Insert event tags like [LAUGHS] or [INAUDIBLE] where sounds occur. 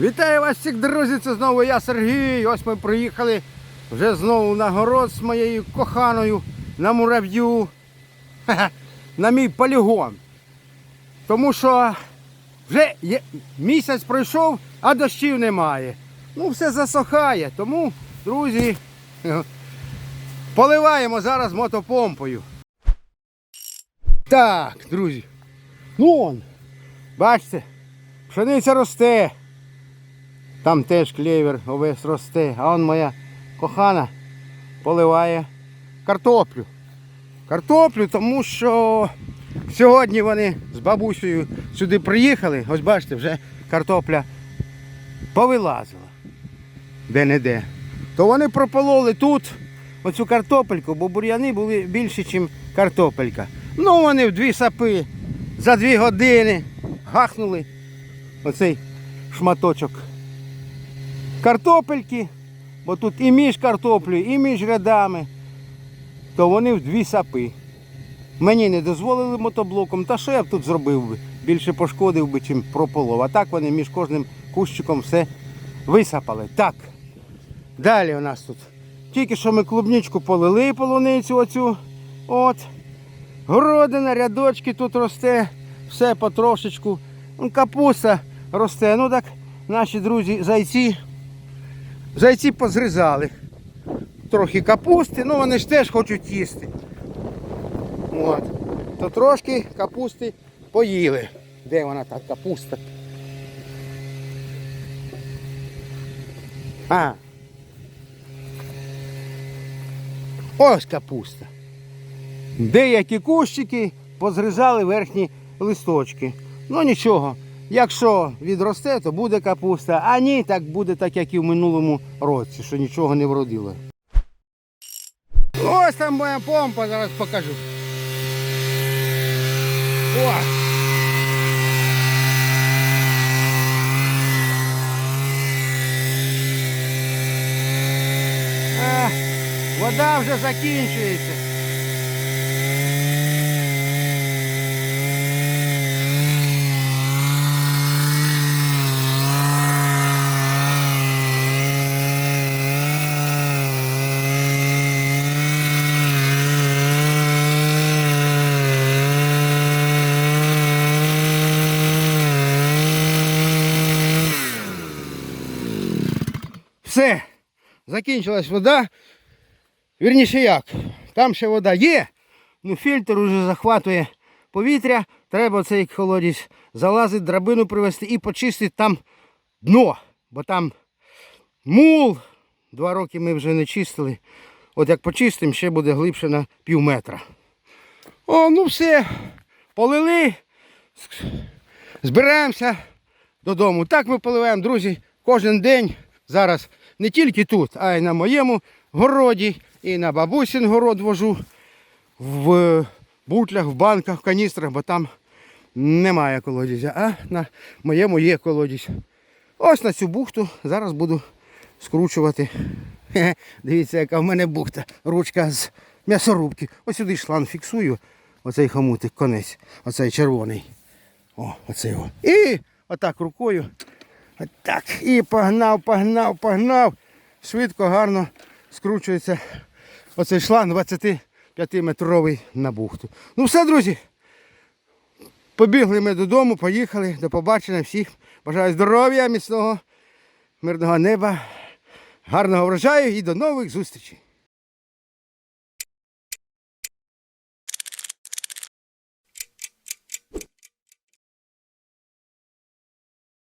Вітаю вас всіх, друзі! Це знову я Сергій. Ось ми приїхали вже знову на город з моєю коханою на мурав'ю. На мій полігон. Тому що вже є, місяць пройшов, а дощів немає. Ну, все засохає. Тому, друзі, [LAUGHS] поливаємо зараз мотопомпою. Так, друзі. Ну он, бачите, пшениця росте. Там теж клевер овес росте, а он моя кохана поливає картоплю. Картоплю, тому що сьогодні вони з бабусею сюди приїхали. Ось бачите, вже картопля повилазила де-не-де. То вони пропололи тут оцю картопельку, бо бур'яни були більші, ніж картопелька. Ну вони в дві сапи за дві години гахнули оцей шматочок картопельки, бо тут і між картоплею, і між рядами, то вони в дві сапи. Мені не дозволили мотоблоком, та що я б тут зробив би? Більше пошкодив би, чим прополов. А так вони між кожним кущиком все висапали. Так. Далі у нас тут. Тільки що ми клубничку полили полуницю оцю. От. Городина, рядочки тут росте, все потрошечку. Капуста росте. Ну так наші друзі зайці. Зайці позрізали. Трохи капусти, ну вони ж теж хочуть їсти. От. То трошки капусти поїли. Де вона та капуста? А. Ось капуста. Деякі кущики позрізали верхні листочки. Ну нічого, якщо відросте, то буде капуста, а ні, так буде так, як і в минулому році, що нічого не вродило. Ось там моя помпа, зараз покажу. О! Вода вже закінчується. Все, закінчилась вода. Вірніше як, там ще вода є, ну фільтр уже захватує повітря. Треба цей колодязь залазити, драбину привезти і почистити там дно. Бо там мул. Два роки ми вже не чистили. От як почистимо, ще буде глибше на пів метра. О, ну все, полили, збираємося додому. Так ми поливаємо, друзі, кожен день. Зараз не тільки тут, а й на моєму городі, і на бабусин город вожу в бутлях, в банках, в каністрах, бо там немає колодязя, а на моєму є колодязь. Ось на цю бухту зараз буду скручувати. Дивіться, яка в мене бухта. Ручка з м'ясорубки. Ось сюди шланг фіксую. Оцей хомутик, конець, оцей червоний. О, оцей о. І отак рукою. Отак. І погнав, погнав, погнав. Швидко, гарно скручується оцей шланг 25-метровий на бухту. Ну все, друзі. Побігли ми додому, поїхали. До побачення всіх. Бажаю здоров'я, міцного, мирного неба, гарного врожаю і до нових зустрічей.